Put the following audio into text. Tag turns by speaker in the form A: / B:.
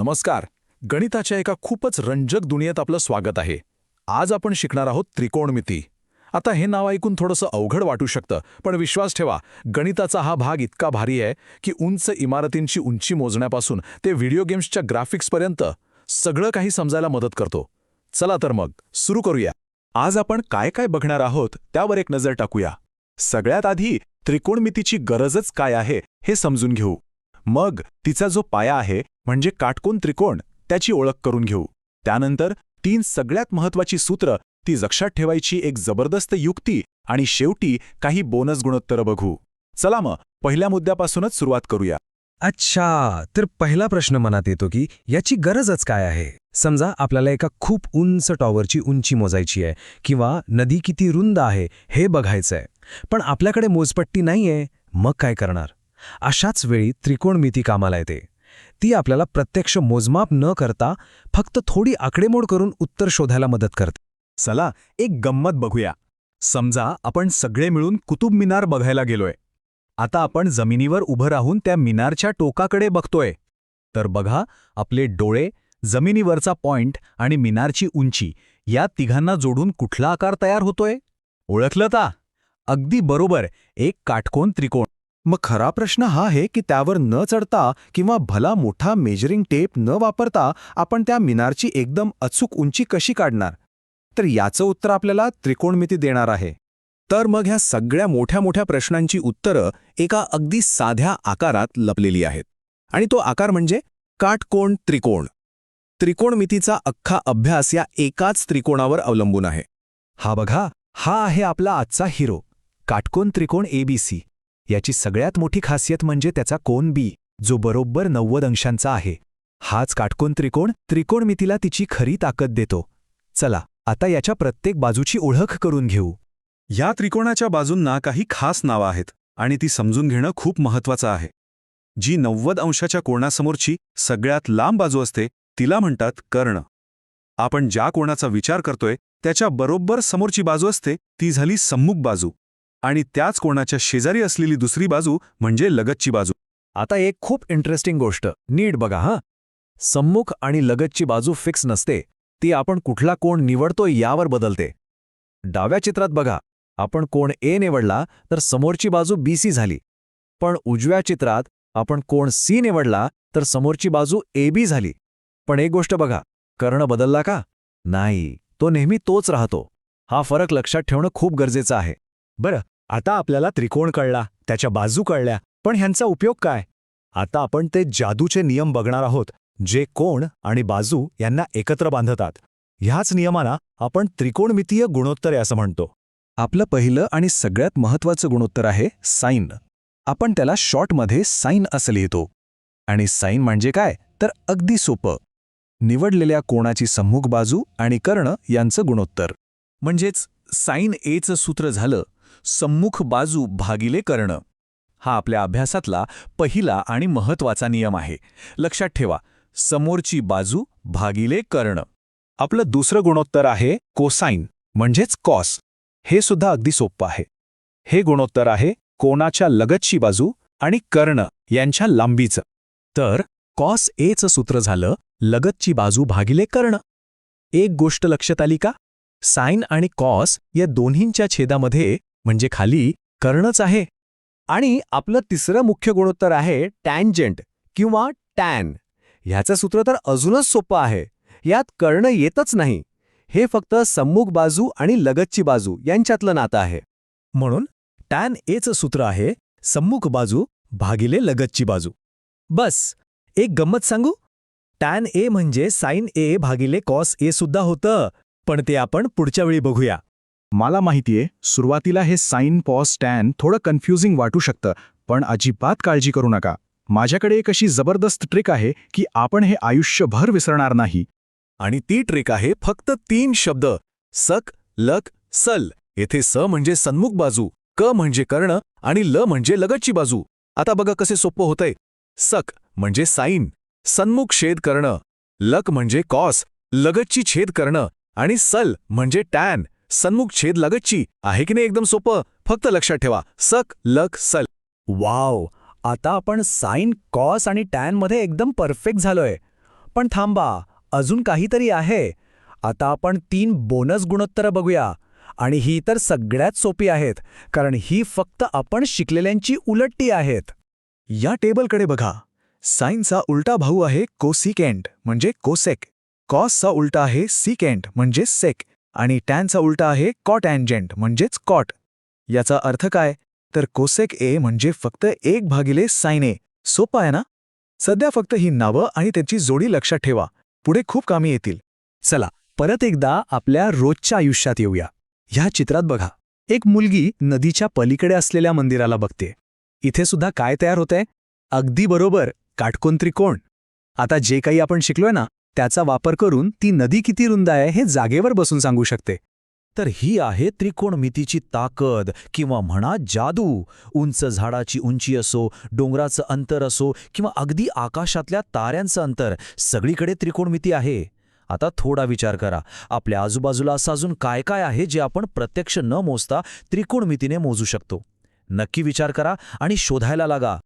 A: नमस्कार. गणिताच्या एका खूपच रंजक दुनियेत आपलं स्वागत आहे. आज आपण शिकणार आहोत त्रिकोणमिती. आता हे नाव ऐकून थोडंसं अवघड वाटू शकतं पण विश्वास ठेवा गणिताचा हा भाग इतका भारी आहे की उंच इमारतींची उंची मोजण्यापासून ते व्हिडिओ गेम्सच्या ग्राफिक्सपर्यंत सगळं काही समजायला मदत करतो. चला तर मग सुरू करूया.
B: आज आपण काय काय बघणार आहोत त्यावर एक नजर टाकूया. सगळ्यात आधी त्रिकोणमितीची गरजच काय आहे हे समजून घेऊ. मग तिचा जो पाया आहे म्हणजे काटकोन त्रिकोण त्याची ओळख करून घेऊ. त्यानंतर तीन सगळ्यात महत्वाची सूत्र ती लक्षात ठेवायची एक जबरदस्त युक्ती आणि शेवटी काही बोनस गुणोत्तर बघू. चला मग पहिल्या मुद्द्यापासूनच सुरुवात करूया.
C: अच्छा तर पहिला प्रश्न मनात येतो की याची गरजच काय आहे? समजा आपल्याला एका खूप उंच टॉवरची उंची मोजायची आहे किंवा नदी किती रुंद आहे हे बघायचंय. पण आपल्याकडे मोजपट्टी नाहीये मग काय करणार? अशाच वेळी त्रिकोणमिती कामाला येते. ती आपल्याला प्रत्यक्ष मोजमाप न करता फक्त थोडी आकडेमोड करून उत्तर शोधायला मदत करते.
B: चला एक गंमत बघूया. समजा आपण सगळे मिळून कुतुब मिनार बघायला गेलोय. आता आपण जमिनीवर उभं राहून त्या मिनारच्या टोकाकडे बघतोय. तर बघा आपले डोळे जमिनीवरचा पॉइंट आणि मिनारची उंची या तिघांना जोडून कुठला आकार तयार होतोय? ओळखलं ता? अगदी बरोबर एक काटकोन त्रिकोण. मग खरा प्रश्न हा आहे की त्यावर न चढता किंवा भला मोठा मेजरिंग टेप न वापरता आपण त्या मिनारची एकदम अचूक उंची कशी काढणार? तर याचं उत्तर आपल्याला त्रिकोणमिती देणार आहे. तर मग ह्या सगळ्या मोठ्या मोठ्या प्रश्नांची उत्तरं एका अगदी साध्या आकारात लपलेली आहेत. आणि तो आकार म्हणजे काटकोण त्रिकोण. त्रिकोणमितीचा अख्खा अभ्यास या एकाच त्रिकोणावर अवलंबून आहे. हा बघा हा आहे आपला आजचा हिरो काटकोन त्रिकोण एबीसी याची सगळ्यात मोठी खासियत म्हणजे त्याचा कोन बी जो बरोबर नव्वद अंशांचा आहे. हाच काटकोन त्रिकोण त्रिकोणमितीला तिची खरी ताकद देतो. चला आता याच्या प्रत्येक बाजूची ओळख करून घेऊ. या त्रिकोणाच्या बाजूंना काही खास नावं आहेत आणि ती समजून घेणं खूप महत्वाचं आहे. जी नव्वद अंशाच्या कोणासमोरची सगळ्यात लांब बाजू असते तिला म्हणतात कर्ण. आपण ज्या कोणाचा विचार करतोय त्याच्या बरोबर समोरची बाजू असते ती झाली सम्मुख बाजू. आणि त्याच कोणाच्या शेजारी असलेली दुसरी बाजू म्हणजे लगतची बाजू. आता एक खूप इंटरेस्टिंग गोष्ट. नीट बघा हां. सम्मुख आणि लगतची बाजू फिक्स नसते. ती आपण कुठला कोण निवडतोय यावर बदलते. डाव्या चित्रात बघा आपण कोण ए निवडला तर समोरची बाजू बीसी झाली. पण उजव्या चित्रात आपण कोण सी निवडला तर समोरची बाजू ए बी झाली. पण एक गोष्ट बघा कर्ण बदलला का? नाही तो नेहमी तोच राहतो. हा फरक लक्षात ठेवणं खूप गरजेचं आहे. बरं आता आपल्याला त्रिकोण कळला त्याच्या बाजू कळल्या. पण ह्यांचा उपयोग काय? आता आपण ते जादूचे नियम बघणार आहोत जे कोण आणि बाजू यांना एकत्र बांधतात. ह्याच नियमाला आपण त्रिकोणमितीय गुणोत्तरे असं म्हणतो. आपलं पहिलं आणि सगळ्यात महत्वाचं गुणोत्तर आहे साईन. आपण त्याला शॉर्टमध्ये साईन असं लिहितो. आणि साईन म्हणजे काय? तर अगदी सोपं. निवडलेल्या कोणाची सम्मुख बाजू आणि कर्ण यांचं गुणोत्तर. म्हणजेच साईन एचं सूत्र झालं सम्मुख बाजू भागिले कर्ण. हा आपल्या अभ्यासातला पहिला आणि महत्त्वाचा नियम आहे. लक्षात ठेवा समोरची बाजू भागिले कर्ण. आपलं दुसरं गुणोत्तर आहे कोसाईन म्हणजेच कॉस. हे सुद्धा अगदी सोपं आहे. हे गुणोत्तर आहे कोणाच्या लगतची बाजू आणि कर्ण यांच्या लांबीचं. तर कॉस एचं सूत्र झालं लगतची बाजू भागिले कर्ण. एक गोष्ट लक्षात आली का? साईन आणि कॉस या दोन्हींच्या छेदामध्ये म्हणजे खाली कर्णच आहे. आणि आपलं तिसरं मुख्य गुणोत्तर आहे टॅन्जंट किंवा टॅन ह्याचं सूत्र तर अजूनच सोपं आहे. यात कर्ण येतच नाही. हे फक्त सम्मुख बाजू आणि लगतची बाजू यांच्यातलं नातं आहे. म्हणून टॅन एच सूत्र आहे सम्मुख बाजू भागिले लगतची बाजू. बस एक गंमत सांगू? टॅन ए म्हणजे साइन ए भागिले कॉस ए सुद्धा होतं पण ते आपण पुढच्या वेळी बघूया. मला माहितीये सुरुवातीला हे साइन पॉस टॅन थोडं कन्फ्युजिंग वाटू शकतं पण अजिबात काळजी करू नका. माझ्याकडे एक अशी जबरदस्त ट्रिक आहे की आपण हे आयुष्यभर विसरणार नाही. आणि ती ट्रिक आहे फक्त तीन शब्द सक लक सल. येथे स म्हणजे सन्मुख बाजू क म्हणजे कर्ण आणि ल म्हणजे लगतची बाजू. आता बघा कसे सोपं होतंय. सक म्हणजे साईन सन्मुख छेद करणं लक म्हणजे कॉस लगतची छेद करणं आणि सल म्हणजे टॅन सन्मुख छेद लगतची आहे की नाही एकदम सोपं? फक्त लक्षात ठेवा. सक लक सल. वाव! आता आपण साइन कॉस आणि टॅनमध्ये एकदम परफेक्ट झालोय. पण थांबा अजून काहीतरी आहे. आता आपण तीन बोनस गुणोत्तरं बघूया. आणि ही तर सगळ्यात सोपी आहेत कारण ही फक्त आपण शिकलेल्यांची उलटी आहेत.
A: या टेबलकडे बघा. साईनचा उलटा भाऊ आहे कोसिकेंट म्हणजे कोसेक. कॉसचा उलटा आहे सिकेंट म्हणजे सेक. आणि टॅनचा उलटा आहे कॉट अँजेंट म्हणजेच कॉट. याचा अर्थ काय? तर कोसेक ए म्हणजे फक्त एक भागिले साइन ए. सोपं आहे ना? सध्या फक्त ही नावं आणि त्याची जोडी लक्षात ठेवा. पुढे खूप कामी येतील.
B: चला परत एकदा आपल्या रोजच्या आयुष्यात येऊया. ह्या चित्रात बघा. एक मुलगी नदीच्या पलीकडे असलेल्या मंदिराला बघते. इथे सुद्धा काय तयार होतंय? अगदी बरोबर काटकोन त्रिकोण. आता जे काही आपण शिकलोय ना त्याचा वापर करून ती नदी किती रुंद आहे हे जागेवर बसून सांगू शकते.
D: तर ही आहे त्रिकोणमितीची ताकद किंवा म्हणा जादू. उंच झाडाची उंची असो डोंगराचं अंतर असो किंवा अगदी आकाशातल्या ताऱ्यांचं अंतर सगळीकडे त्रिकोणमिती आहे. आता थोडा विचार करा आपल्या आजूबाजूला असं अजून काय काय आहे जे आपण प्रत्यक्ष न मोजता त्रिकोणमितीने मोजू शकतो? नक्की विचार करा आणि शोधायला लागा.